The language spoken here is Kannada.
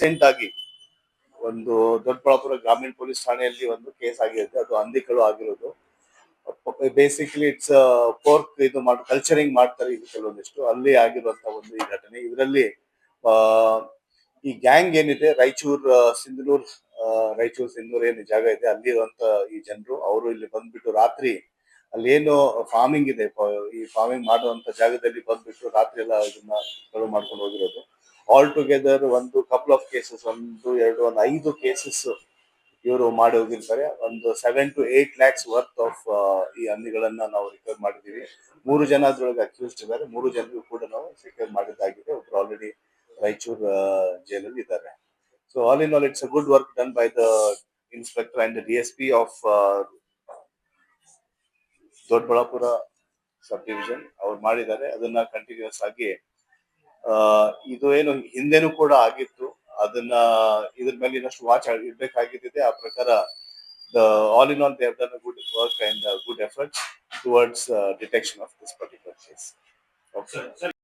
ರೀಸೆಂಟ್ ಆಗಿ ಒಂದು ದೊಡ್ಡಬಳ್ಳಾಪುರ ಗ್ರಾಮೀಣ ಪೊಲೀಸ್ ಠಾಣೆಯಲ್ಲಿ ಒಂದು ಕೇಸ್ ಆಗಿರುತ್ತೆ. ಅದು ಅಂದಿಕಳು ಆಗಿರೋದು. ಬೇಸಿಕಲಿ ಇಟ್ಸ್ ಪೋರ್ಕ್ ಇದು ಮಾಡಿ ಕಲ್ಚರಿಂಗ್ ಮಾಡ್ತಾರೆ ಇದು ಕೆಲವೊಂದಿಷ್ಟು. ಅಲ್ಲಿ ಆಗಿರುವಂತ ಒಂದು ಈ ಘಟನೆ. ಇದರಲ್ಲಿ ಈ ಗ್ಯಾಂಗ್ ಏನಿದೆ, ರಾಯಚೂರ್ ಸಿಂಧನೂರ್ ರಾಯಚೂರ್, ಸಿಂಧನೂರ್ ಏನು ಜಾಗ ಇದೆ, ಅಲ್ಲಿರುವಂತ ಈ ಜನರು, ಅವರು ಇಲ್ಲಿ ಬಂದ್ಬಿಟ್ಟು ರಾತ್ರಿ ಅಲ್ಲಿ ಏನು ಫಾರ್ಮಿಂಗ್ ಇದೆ. ಈ ಫಾರ್ಮಿಂಗ್ ಮಾಡುವಂತ ಜಾಗದಲ್ಲಿ ಬಂದ್ಬಿಟ್ಟು ರಾತ್ರಿ ಎಲ್ಲ ಇದನ್ನ ಮಾಡ್ಕೊಂಡು ಹೋಗಿರೋದು. ಆಲ್ ಟುಗೆದರ್ ಒಂದು ಕಪಲ್ ಆಫ್ ಕೇಸಸ್ ಒಂದು, ಎರಡು, ಒಂದು ಐದು ಕೇಸಸ್ ಇವರು ಮಾಡಿ ಹೋಗಿರ್ತಾರೆ. ಒಂದು seven to eight lakhs worth of ಈ ಹಂದಿಗಳನ್ನ ನಾವು ರಿಕವರ್ ಮಾಡಿದೀವಿ ಮೂರು ಜನ ಅದ್ರೊಳಗೆ ಅಕ್ಯೂಸ್ಡ್ ಇದ್ದಾರೆ. ಮೂರು ಜನರಿಗೂ ಕೂಡ ನಾವು ರಿಕವರ್ ಮಾಡಿದ್ದಾಗಿದೆ. ಒಬ್ರು ಆಲ್ರೆಡಿ ರಾಯಚೂರ್ ಜೈಲಲ್ಲಿ ಇದ್ದಾರೆ. So all in all it's a good work done by the inspector and D S P of Doddaballapura sub division ಅವ್ರು ಮಾಡಿದ್ದಾರೆ. ಅದನ್ನ ಕಂಟಿನ್ಯೂಸ್ ಆಗಿ ಇದು ಏನು ಹಿಂದೆನೂ ಕೂಡ ಆಗಿತ್ತು. ಅದನ್ನ ಇದ್ರ ಮೇಲೆ ಇನ್ನಷ್ಟು ವಾಚ್ ಇರ್ಬೇಕಾಗಿದ್ದಿದೆ ಆ ಪ್ರಕಾರ the all in all they have done good work and good efforts towards detection of this particular case okay